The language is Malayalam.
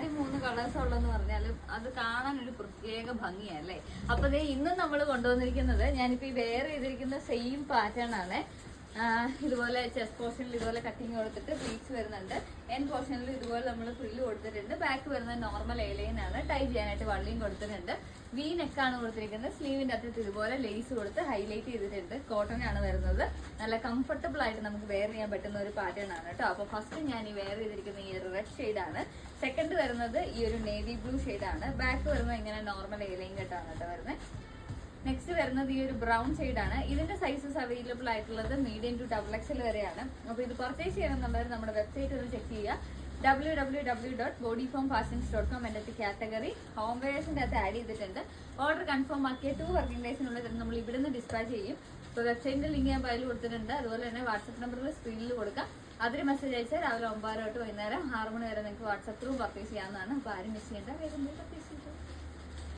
സാരി മൂന്ന് കളേഴ്സ് ഉള്ളെന്ന് പറഞ്ഞാൽ അത് കാണാൻ ഒരു പ്രത്യേക ഭംഗിയല്ലേ അപ്പൊ ഇന്നും നമ്മൾ കൊണ്ടുവന്നിരിക്കുന്നത് ഞാനിപ്പോ ഈ വെയർ ചെയ്തിരിക്കുന്ന സെയിം പാറ്റേൺ ആണ്. ഇതുപോലെ ചെസ്റ്റ് പോർഷനിൽ ഇതുപോലെ കട്ടിങ് കൊടുത്തിട്ട് പ്ലീറ്റ്സ് വരുന്നുണ്ട്. എൻ പോർഷനിൽ ഇതുപോലെ നമ്മൾ ഫ്രില്ല് കൊടുത്തിട്ടുണ്ട്. ബാക്ക് വരുന്നത് നോർമൽ ആണ് ടൈ ചെയ്യാനായിട്ട് വള്ളിയും കൊടുത്തിട്ടുണ്ട്. വി നെക്കാണ് കൊടുത്തിരിക്കുന്നത്. സ്ലീവിന്റെ അറ്റത്ത് ഇതുപോലെ ലേസ് കൊടുത്ത് ഹൈലൈറ്റ് ചെയ്തിട്ടുണ്ട്. കോട്ടൺ ആണ് വരുന്നത്. നല്ല കംഫർട്ടബിൾ ആയിട്ട് നമുക്ക് വെയർ ചെയ്യാൻ പറ്റുന്ന ഒരു പാറ്റേൺ ആണ് കേട്ടോ അപ്പൊ ഫസ്റ്റ് ഞാൻ ഈ വെയർ ചെയ്തിരിക്കുന്ന ഈ റെഡ് ഷെയ്ഡ് ആണ്. സെക്കൻഡ് വരുന്നത് ഈ ഒരു നേവി ബ്ലൂ ഷെയ്ഡാണ് ബാക്ക് വരുന്നത് ഇങ്ങനെ നോർമൽ എലൈൻ കെട്ടാണ് കേട്ടോ വരുന്നത് നെക്സ്റ്റ് വരുന്നത് ഈ ഒരു ബ്രൗൺ ആണ്. ഇതിന്റെ സൈസസ് അവൈലബിൾ ആയിട്ടുള്ളത് മീഡിയം ടു ഡബിൾ എക്സൽ വരെയാണ്. അപ്പോൾ ഇത് പർച്ചേസ് ചെയ്യണമെന്നുള്ളവർ നമ്മുടെ വെബ്സൈറ്റ് ഒന്ന് ചെക്ക് ചെയ്യുക. W W W dot body form fashions dot com എന്റെ കാറ്റഗറി ഹോം വെയേഴ്സിന്റെ അകത്ത് ആഡ് ചെയ്തിട്ടുണ്ട്. ഓർഡർ കൺഫേം ആക്കിയ ടു വർക്കിംഗ് ഡേയ്സിനുള്ളിൽ നമ്മൾ ഇവിടുന്ന് ഡിസ്പാച്ച് ചെയ്യും. ഇപ്പോൾ വെബ്സൈറ്റിന്റെ ലിങ്ക് ഞാൻ ഫയൽ കൊടുത്തിട്ടുണ്ട്. അതുപോലെ തന്നെ വാട്സപ്പ് നമ്പറിൽ സ്ക്രീനിൽ കൊടുക്കാം. അതിൽ മെസ്സേജ് അയച്ചാൽ രാവിലെ ഒമ്പത് തൊട്ട് വൈകുന്നേരം ആറ് മണി വരെ നിങ്ങൾക്ക് വാട്സപ്പ് ത്രൂ പർച്ചേസ് ചെയ്യാവുന്നതാണ്. അപ്പോൾ ആരും മിസ് ചെയ്യേണ്ട വേഗം പർച്ചേസ്